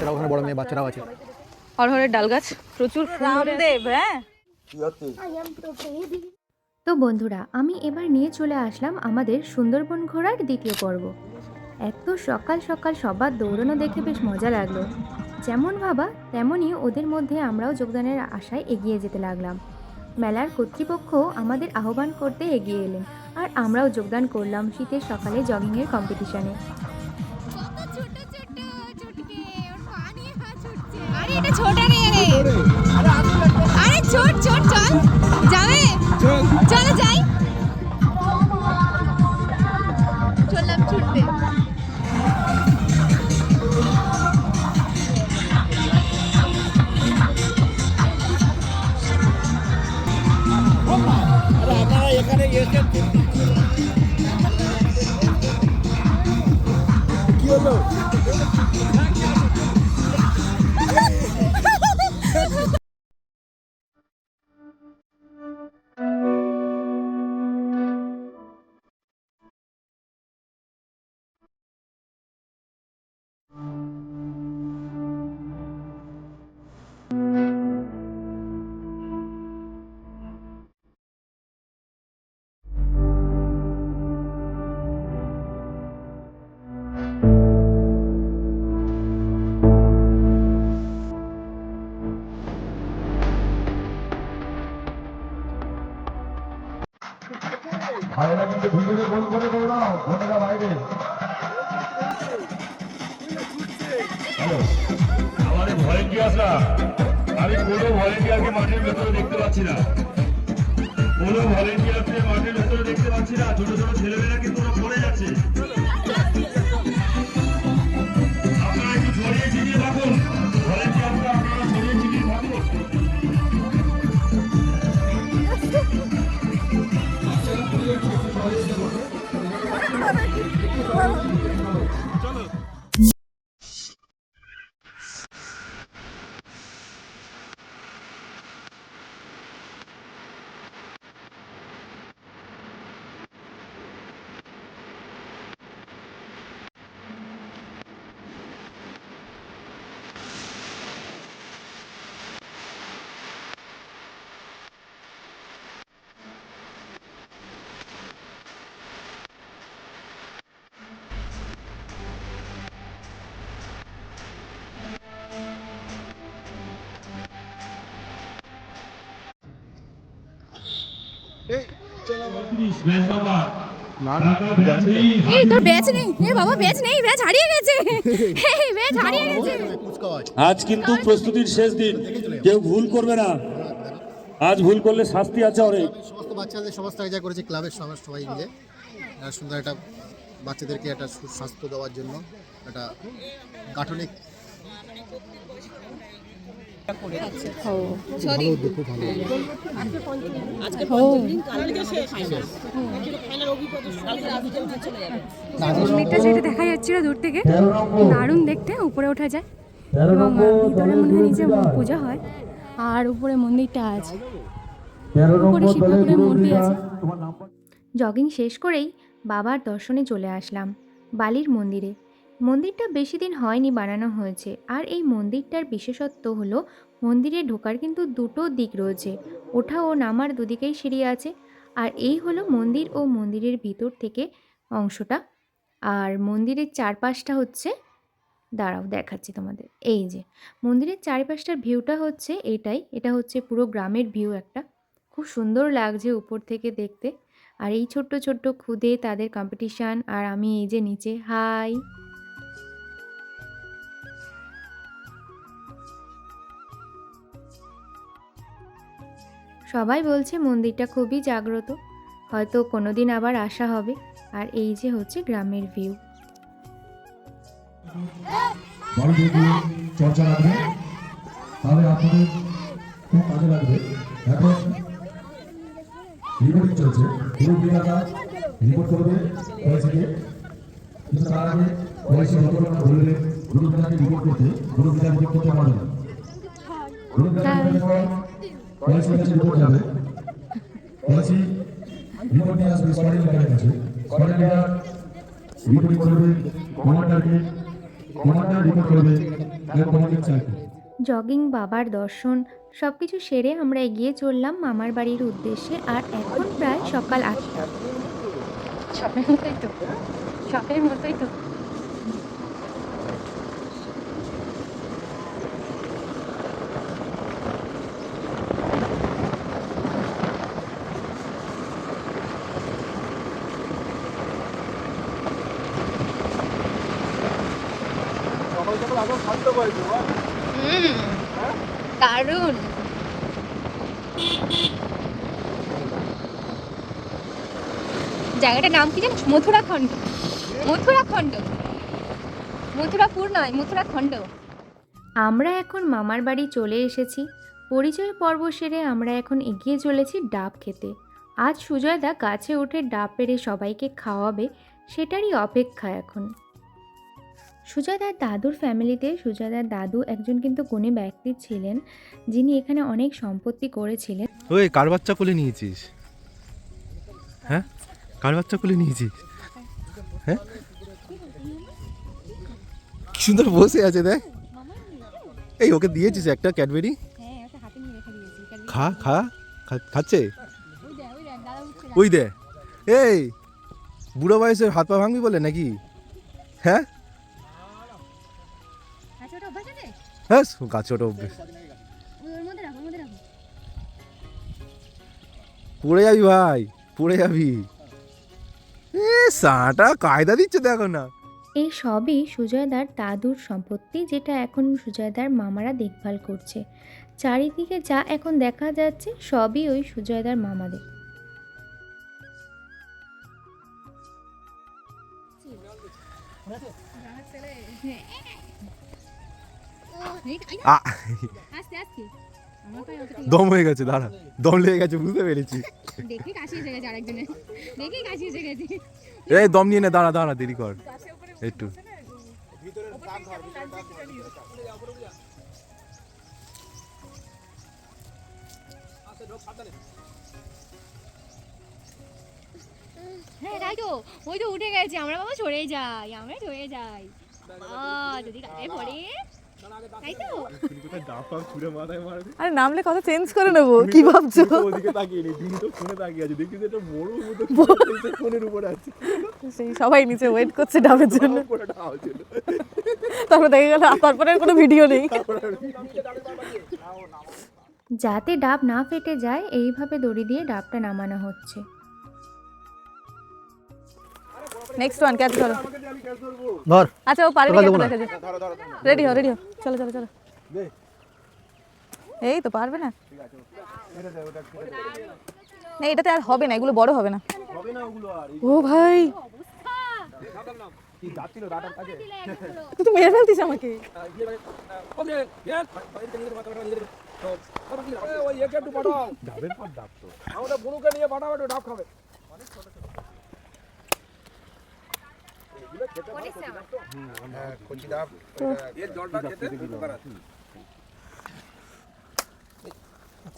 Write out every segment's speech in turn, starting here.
বাচ্চারা ওখানে বড় মেয়ে বাচ্চারাও আছে। অরহরের ডাল গাছ প্রচুর রামদেব হ্যাঁ? তো বন্ধুরা আমি এবার নিয়ে চলে আসলাম আমাদের সুন্দরবন ঘোরার দ্বিতীয় পর্ব। এত সকাল সকাল সবার দৌড়ানো দেখে বেশ মজা লাগল। যেমন ভাবা তেমনই ওদের মধ্যে আমরাও যোগদানের আশায় এগিয়ে যেতে লাগলাম। মেলার কর্তৃপক্ষ আমাদের আহ্বান করতে এগিয়ে এলেন আর আমরাও যোগদান করলাম শীতের সকালে জগিংয়ের কম্পিটিশনে আরে এটা ভাইরা কিন্তু ভিতরে গোল করে দৌড়াও। বোনেরা বাইরে আমাদের ভলেন্টিয়ার্সরা, আমি কোনো ভলেন্টিয়ারকে মাঠের ভেতরে দেখতে পাচ্ছি না। কোনো ভলেন্টিয়ারকে মাঠের ভেতরে দেখতে পাচ্ছি না। ছোট ছোট ছেলেমেয়েরা Come on, Ricky. এই তোর ব্যাচ নেই? এ বাবা ব্যাচ নেই ব্যাচ হারিয়ে গেছে। ব্যাচ হারিয়ে গেছে। আজ কিন্তু প্রস্তুতির শেষ দিন। কেউ ভুল করবে না। আজ ভুল করলে শাস্তি আছে অনেক। সমস্ত বাচ্চাদের সমস্ত আয়োজন করেছে ক্লাবের সবাই সবাই মিলে একটা সুন্দর একটা বাচ্চাদেরকে একটা সুস্বাস্থ্য দেওয়ার জন্য একটা গাঠনিক যেটা দেখা যাচ্ছিল দূর থেকে, দারুণ দেখতে, উপরে ওঠা যায়। এবং ভিতরে মনে হয় নিচে পূজা হয়। আর উপরে মন্দিরটা আছে। উপরে শিব ঠাকুরের মূর্তি আছে। জগিং শেষ করেই বাবার দর্শনে চলে আসলাম বালির মন্দিরে। মন্দিরটা বেশি দিন হয়নি বানানো হয়েছে। আর এই মন্দিরটার বিশেষত্ব হলো, মন্দিরে ঢোকার কিন্তু দুটো দিক রয়েছে। ওঠা ও নামার দুদিকেই সিঁড়ি আছে। আর এই হলো মন্দির ও মন্দিরের ভিতর থেকে অংশটা। আর মন্দিরের চারপাশটা হচ্ছে, দাঁড়াও দেখাচ্ছি তোমাদের। এই যে, মন্দিরের চারিপাশটার ভিউটা হচ্ছে এটাই। এটা হচ্ছে পুরো গ্রামের ভিউ একটা। খুব সুন্দর লাগছে উপর থেকে দেখতে। আর এই ছোট্ট ছোট্ট খুদে তাদের কম্পিটিশান আর আমি এই যে নিচে হাই সবাই বলছে মন্দিরটা খুবই জাগ্রত। হয়তো কোনো দিন আবার আসা হবে। আর এই যে হচ্ছে গ্রামের ভিউ চর্চা তাহলে আপনাদের খুব কাজে লাগবে। এখন রিপোর্টিং চলছে। রিপোর্ট করবে কলেজকে কিন্তু তার আগে কলেজে যতক্ষণ বলবে রিপোর্ট করতে রিপোর্ট করতে পারবে না কলেজের কাছে রিপোর্ট যাবে কলেজে রিপোর্ট নিয়ে আসবে স্কোয়াডিং লিডারের কাছে। স্কোয়াডিং লিডার রিপোর্টিং করবে কমান্ডারকে কমান্ডার রিপোর্ট করবে তাহলে তোমাদের ইচ্ছা আর কি? জগিং বাবার দর্শন সব কিছু সেরে আমরা এগিয়ে চললাম মামার বাড়ির উদ্দেশ্যে আর এখন প্রায় সকাল আটটা। শপের মতোই তো। শপের মতোই তো। জায়গাটার নাম কি জানিস? মথুরাখণ্ড। মথুরাখণ্ড। মথুরাপুর নয়, মথুরাখণ্ড। আমরা এখন মামার বাড়ি চলে এসেছি। পরিচয় পর্ব সেরে আমরা এখন এগিয়ে চলেছি ডাব খেতে। আজ সুজয়দা গাছে উঠে ডাব পেরে সবাইকে খাওয়াবে, সেটারই অপেক্ষা এখন। সুজয়দার দাদুর ফ্যামিলিতে সুজয়দার দাদু একজন কিন্তু গুণী ব্যক্তি ছিলেন, যিনি এখানে অনেক সম্পত্তি করেছিলেন। ওই কার বাচ্চা কোলে নিয়েছিস? হ্যাঁ? কার বাচ্চা কোলে নিয়েছিস? হ্যাঁ? সুন্দর বসে আছে, দেখ। এই, ওকে দিয়েছিস একটা ক্যাডবেরি? খা, খা- খাচ্ছে? ওই দে। এই, বুড়ো বয়সের হাত পা ভাঙবি বলে নাকি? হ্যাঁ? হ্যাঁ গাছে ওটা অভ্যেস। পড়ে যাবি ভাই, পড়ে যাবি। এ, সাটা কায়দা দিচ্ছে দেখো না এই সবই সুজয়দার দাদুর সম্পত্তি, যেটা এখন সুজয়দার মামারা দেখভাল করছে। চারিদিকে যা এখন দেখা যাচ্ছে, সবই ওই সুজয়দার মামাদের। দম হয়ে গেছে দাঁড়া। দম লেগে গেছে বুঝতে পেরেছি। এই দম নিয়ে নে দাঁড়া দাঁড়া দেরি কর। একটু। হ্যাঁ তাই তো। ওই তো উঠে গেছে। আমরা বাবা সরে যাই আমরা সরে যাই। যদি পড়ে তাই তো? আরে নামলে কথা চেঞ্জ করে নেব কি ভাবছ? ওদিকে তাকিয়ে নি দিন তো ফোনে তাকিয়ে আছে দেখি একটা বড় মতো ফোনের উপরে আছে। সেই সবাই নিচে ওয়েট করছে ডাবের জন্য। পুরো ঢাল ছিল। তারপর দেখে গেল তারপরে কোনো ভিডিও নেই। যাতে ডাব না ফেটে যায় এইভাবে দড়ি দিয়ে ডাবটা নামানো হচ্ছে। নেক্সট ওয়ান ক্যাচ ধর। আচ্ছা ও যায় রেডি হও রেডি হও চলো চলো চলো। এই তো পারবে না? না এটাতে আর হবে না এগুলো বড় হবে না। ও ভাই। তুই তো মেরে ফেলতিস আমাকে।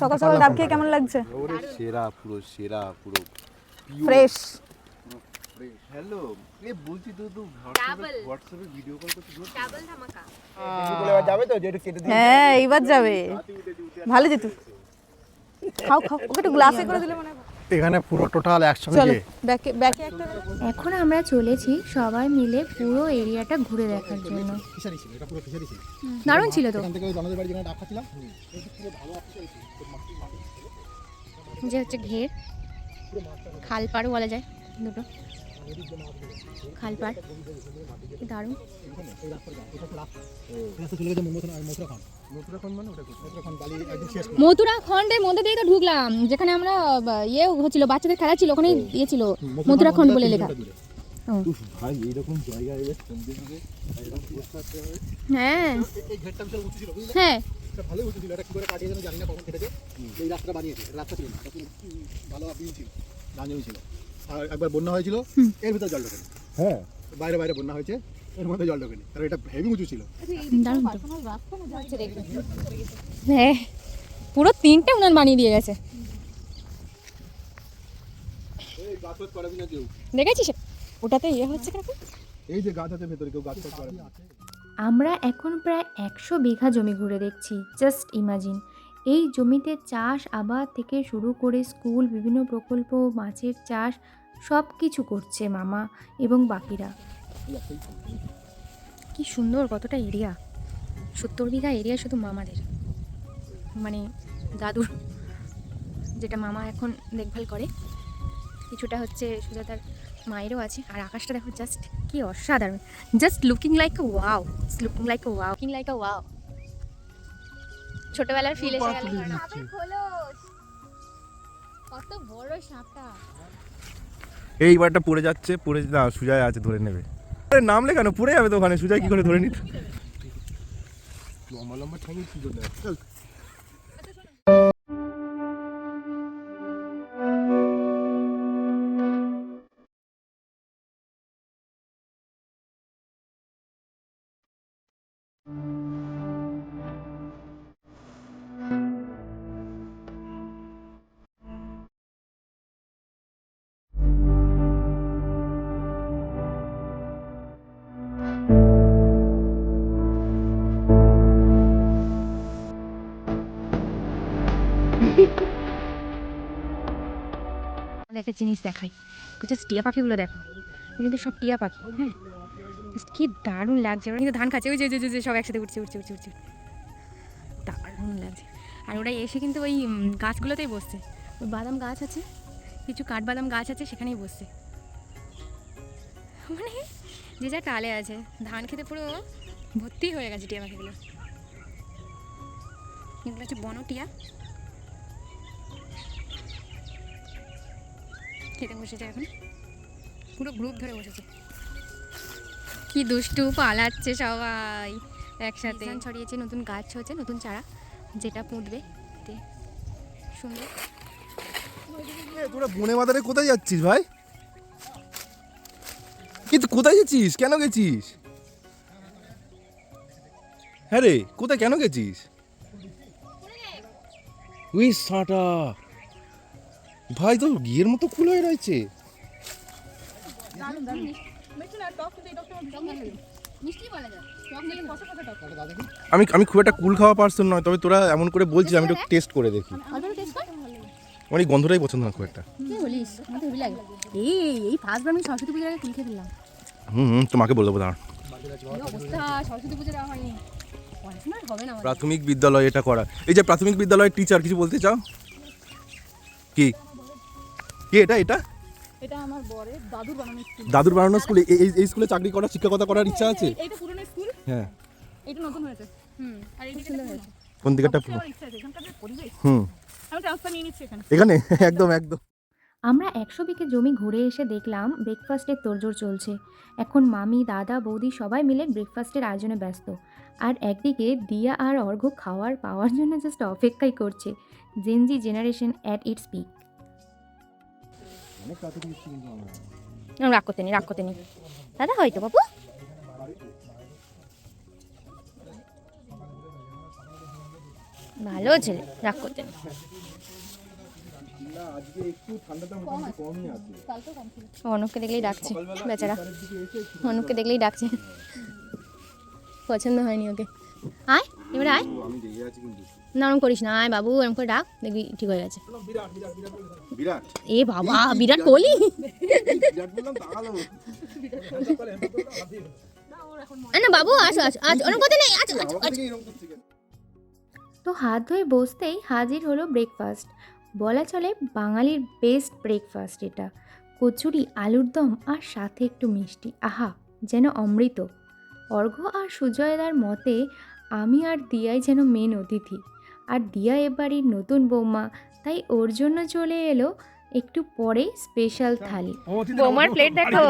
সকাল সকাল ডাব খেয়ে কেমন লাগছে? ওরে সেরা পুরো সেরা পুরো। ফ্রেশ হ্যালো এ বলছি তো তো হোয়াটসঅ্যাপে ভিডিও কল করতে ডাবল ধামাকা। হ্যাঁ এইবার যাবে। ভালো যেত। খাও খাও ওকে একটু গ্লাসে করে দিলে মনে হয় এখানে পুরো টোটাল একসঙ্গে এখন আমরা চলেছি সবাই মিলে পুরো এরিয়াটা ঘুরে দেখার জন্য। দারুণ ছিল তো। যে হচ্ছে ঘের খাল পাড়ও বলা যায় দুটো। খাল দারুণ। মধ্যে দিয়ে তো ঢুকলাম, যেখানে আমরা ইয়ে হচ্ছিল, বাচ্চাদের খেলা ছিল ওখানে ইয়ে ছিল, মথুরা খণ্ড বলে লেখা। ভাই কি ভালো ছিল আর একবার বন্যা হয়েছিল এর ভিতরে জল ঢোকেনি। হ্যাঁ। বাইরে বাইরে বন্যা হয়েছে এর মধ্যে জল ঢোকেনি কারণ এটা হেভি উঁচু ছিল। হ্যাঁ পুরো তিনটে উনান বানিয়ে দিয়ে গেছে। দেখেছিস? ওটাতে ইয়ে হচ্ছে এই যে গাছ আছে ভেতরে কেউ গাছ আমরা এখন প্রায় একশো বিঘা জমি ঘুরে দেখছি জাস্ট ইমাজিন এই জমিতে চাষ আবাদ থেকে শুরু করে স্কুল, বিভিন্ন প্রকল্প, মাছের চাষ সব কিছু করছে মামা এবং বাকিরা। কি সুন্দর, কতটা এরিয়া সত্তর বিঘা এরিয়া শুধু মামাদের। মানে দাদুর, যেটা মামা এখন দেখভাল করে। কিছুটা হচ্ছে সুজাতার মায়েরও আছে, আর আকাশটা দেখো জাস্ট কি অসাধারণ। Just looking like wow looking like wow looking like wow ছোটবেলার ফিল এসে গেল। কত বড় সাপটা। এইবারটা পড়ে যাচ্ছে পড়ে না সুজয় আছে ধরে নেবে। আরে নামলে কেন? পড়ে যাবে তো ওখানে সুজয় কি করে ধরে নিত লম্বা লম্বা ঠ্যাঙের কি জন্য একটা জিনিস দেখাই। জাস্ট টিয়া পাখিগুলো দেখো। কিন্তু সব টিয়া পাখি হ্যাঁ? কি দারুণ লাগছে। ওরা কিন্তু ধান খাচ্ছে। ওই যে যে সব একসাথে উঠছে উঠছে উঠছে উঠছে দারুণ লাগছে। আর ওরা এসে কিন্তু ওই গাছগুলোতেই বসছে। ওই বাদাম গাছ আছে, কিছু কাঠবাদাম গাছ আছে, সেখানেই বসছে। মানে যে যা কালে আছে, ধান খেতে পুরো ভর্তি হয়ে গেছে টিয়া পাখিগুলো। এগুলো হচ্ছে বনটিয়া। খেতে বসেছে এখন। পুরো গ্রুপ ধরে বসেছে। কি দুষ্টু পালাচ্ছে সবাই একসাথে। ছড়িয়েছে নতুন গাছ হচ্ছে নতুন চারা যেটা পুঁতবে। সুন্দর। তোরা বনে বাজারে কোথায় যাচ্ছিস ভাই? কিন্তু কোথায় গেছিস? কেন গেছিস? হ্যাঁ রে কোথায় কেন গেছিস? উই সাটা। ভাই তো গিয়ের মতো ফুল হয়ে রয়েছে। আমি আমি খুব একটা কুল খাওয়া পারসন নয় তবে তোরা এমন করে বলছিস আমি একটু টেস্ট করে দেখি। আমার এই গন্ধটাই পছন্দ না খুব একটা। এই এই ফার্স্ট আমি সরস্বতী পুজোর আগে কুল খেয়ে ফেললাম। হুম হুম তোমাকে বলে দেবো দাঁড়ান। প্রাথমিক বিদ্যালয় এটা করা। এই যে প্রাথমিক বিদ্যালয়ের টিচার কিছু বলতে চাও? কি? কি এটা এটা? এটা আমার বরের দাদুর বানানো স্কুল। দাদুর বানানো স্কুলে এই এই স্কুলে চাকরি করার শিক্ষকতা করার ইচ্ছা আছে? এইটা পুরনো স্কুল? হ্যাঁ। এটা নতুন হয়েছে। হুম আর এই কোন দিকেরটা আমার ইচ্ছা আছে এখানকার পরিবেশ। হুম। আমি ট্রান্সফার নিয়ে নিচ্ছি এখানে। এখানে? একদম একদম। আমরা একশো বিঘে জমি ঘুরে এসে দেখলাম ব্রেকফাস্টের তোড়জোড় চলছে। এখন মামি দাদা বৌদি সবাই মিলে ব্রেকফাস্টের আয়োজনে ব্যস্ত। আর একদিকে দিয়া আর অর্ঘ্য খাওয়ার পাওয়ার জন্য জাস্ট অপেক্ষাই করছে Gen Z generation at its peak রাগ করতে নি রাগ করতে নি দাদা হয়তো বাবু? ভালো ছেলে রাগ করতে নি অনুপকে দেখলেই ডাকছে বেচারা। অনুপকে দেখলেই ডাকছে। পছন্দ হয়নি ওকে। আয় এবার আয়। না ওরম করিস না আয় বাবু এরকম করে ডাক দেখবি ঠিক হয়ে গেছে। বিরাট। এ বাবা বিরাট কোহলি না বাবু আসো আসো আসো ওরকম কথা নেই আসো তো হাত ধুয়ে বসতেই হাজির হলো ব্রেকফাস্ট বলা চলে বাঙালির বেস্ট ব্রেকফাস্ট এটা। কচুরি আলুর দম আর সাথে একটু মিষ্টি। আহা যেন অমৃত। অর্ঘ্য আর সুজয়দার মতে আমি আর দিয়াই যেন মেন অতিথি। আর দিয়া এবাড়ির নতুন বৌমা তাই ওর জন্য চলে এলো একটু পরে স্পেশাল থালি। বৌমার প্লেট দেখো।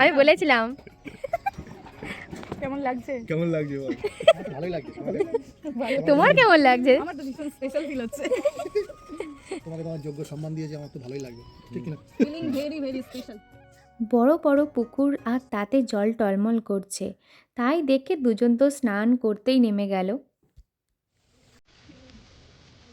আমি বলেছিলাম। কেমন লাগছে? কেমন লাগছে ভালোই লাগছে তোমার কেমন লাগছে? আমার তো ভীষণ স্পেশাল ফিল হচ্ছে। তোমাকে তোমার যোগ্য সম্মান দিয়েছে আমার তো ভালোই লাগবে। ঠিক কিনা ফিলিং ভেরি ভেরি স্পেশাল বড় বড় পুকুর আর তাতে জল টলমল করছে। তাই দেখে দুজন তো স্নান করতেই নেমে গেল কি কিন্তু হাতে কিন্তু তুলো মরে আছে হাতে ফিলিং ভেরি না আরও পাঁচটা আরও পাঁচটা কচুরি খাব বাদ দিকে ফিলিং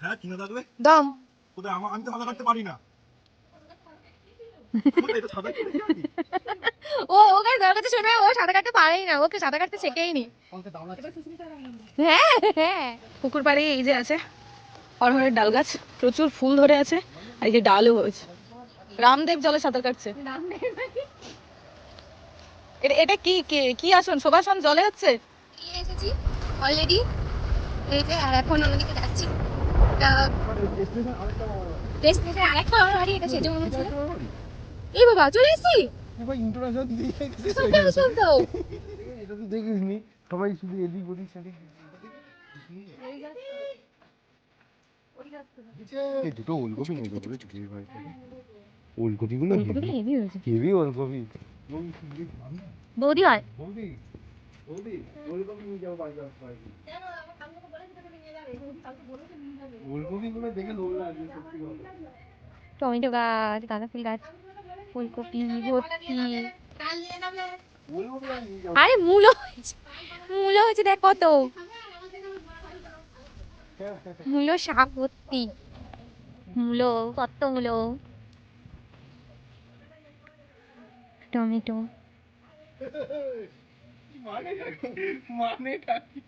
হ্যাঁ কিনা থাকবে দম। কোথায়? আমার আমি তো সাঁতার কাটতে পারি না? ও ওকে দর কাছে শোনা ও সাঁতার কাটতে পারেই না ওকে সাঁতার কাটতে শেখেই নি। হ্যাঁ হ্যাঁ। পুকুর পাড়ে এই যে আছে অরহরের ডাল গাছ প্রচুর ফুল ধরে আছে আর এই যে ডালও হয়েছে। রামদেব জলে সাঁতার কাটছে। এটা এটা কি কি- কি আসন? শোভাসন জলে হচ্ছে? অলরেডি এই যে আর এখন অন্যদিকে যাচ্ছি। ডেস্টিনেশন আরেকটা আমার বাড়ি এটা সেজে মনে হচ্ছিল। এই বাবা চলে এসেছি? এবার ইন্ট্রোডাকশন দিয়ে ইনফরমেশন তো এটা তো দেখিসনি সবাই শুধু এদিক ওদিক সেদিক। এই দুটো ওলকপি নেই চুটির ভাই ওলকপিগুলো হেভি হয়েছে। হেভি ওলকপি? বৌদি হয়। বৌদি টমেটো গাছ গাঁদা ফুল গাছ ফুলকপি ভর্তি আর মূলো মূলো হয়েছে দেখ কত। মূলো শাক ভর্তি মূলো কত মূলো। টমেটো।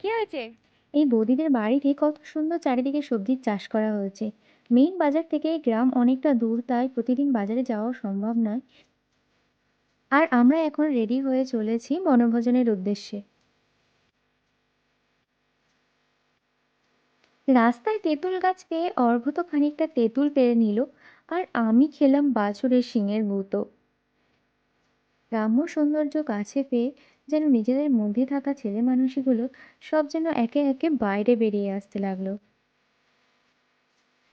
কি? হয়েছে? এই বৌদিদের বাড়িতে কত সুন্দর চারিদিকে সবজির চাষ করা হয়েছে। মেইন বাজার থেকে গ্রাম অনেকটা দূর, তাই প্রতিদিন বাজারে যাওয়া সম্ভব নয়। আর আমরা এখন রেডি হয়ে চলেছি বনভোজনের উদ্দেশ্যে। রাস্তায় তেঁতুল গাছ পেয়ে অর্ঘ্য তো খানিকটা তেঁতুল পেরে নিল, আর আমি খেলাম বাছুরের শিঙের গুঁতো। গ্রাম্য সৌন্দর্য কাছে পেয়ে যেন নিজেদের মধ্যে থাকা ছেলে মানুষগুলো সব যেন একে একে বাইরে বেরিয়ে আসতে লাগল।